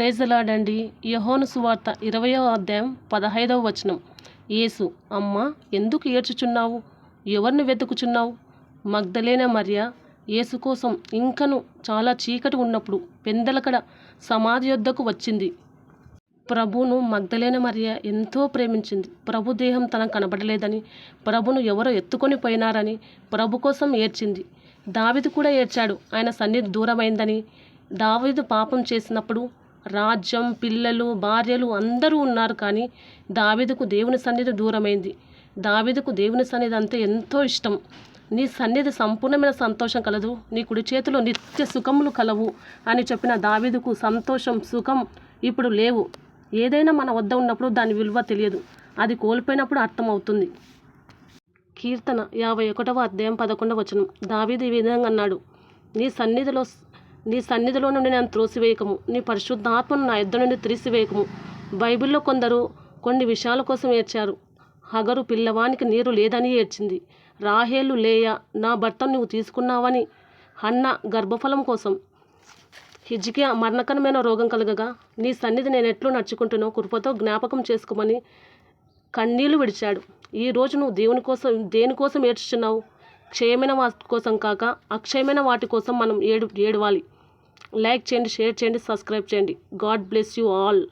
ప్రేజలాడండి. యహోను సువార్త ఇరవయో అధ్యాయం పదహైదవ వచనం. యేసు అమ్మ ఎందుకు ఏడ్చుచున్నావు? ఎవరిని వెతుకుచున్నావు? మగ్ధలేన మరియ? యేసు కోసం ఇంకను చాలా చీకటి ఉన్నప్పుడు పెందలకడ సమాధి యొద్దకు వచ్చింది. ప్రభును మగ్ధలేన మరియ? ఎంతో ప్రేమించింది. ప్రభు దేహం తనకు కనబడలేదని ప్రభును ఎవరో ఎత్తుకొని పోయినారని ప్రభు కోసం ఏడ్చింది. దావిది కూడా ఏడ్చాడు. ఆయన సన్నిధి దూరమైందని దావీదు పాపం చేసినప్పుడు రాజ్యం పిల్లలు భార్యలు అందరూ ఉన్నారు కానీ దావీదుకు దేవుని సన్నిధి దూరమైంది. దావీదుకు దేవుని సన్నిధి అంటే ఎంతో ఇష్టం. నీ సన్నిధి సంపూర్ణమైన సంతోషం కలదు. నీ కుడి చేతిలో నిత్య సుఖములు కలవు అని చెప్పిన దావీదుకు సంతోషం సుఖం ఇప్పుడు లేవు. ఏదైనా మన వద్ద ఉన్నప్పుడు దాని విలువ తెలియదు. అది కోల్పోయినప్పుడు అర్థమవుతుంది. కీర్తన యాభై ఒకటవ అధ్యాయం పదకొండవ వచనం. దావీదు ఈ విధంగా అన్నాడు. నీ సన్నిధిలో నీ సన్నిధిలో నుండి నన్ను త్రోసివేయకము. నీ పరిశుద్ధాత్మను నా యుద్ధ నుండి తీసివేయకము బైబిల్లో కొందరు కొన్ని విషయాల కోసం ఏడ్చారు. హగరు పిల్లవానికి నీరు లేదని ఏడ్చింది. రాహేలు లేయ నా భర్తను నువ్వు తీసుకున్నావని హన్న గర్భఫలం కోసం. హిజ్కియా మరణకరమైన రోగం కలగగా నీ సన్నిధి నేను ఎట్లు నడుచుకుంటున్నో కృపతో జ్ఞాపకం చేసుకోమని కన్నీళ్ళు విడిచాడు. ఈ రోజు నువ్వు దేవుని కోసం దేనికోసం ఏడ్చుచున్నావు? క్షయమైన వాటి కోసం కాక అక్షయమైన వాటి కోసం మనం ఏడు ఏడవాలి. లైక్ చేయండి షేర్ చేయండి సబ్స్క్రైబ్ చేయండి. God bless you all.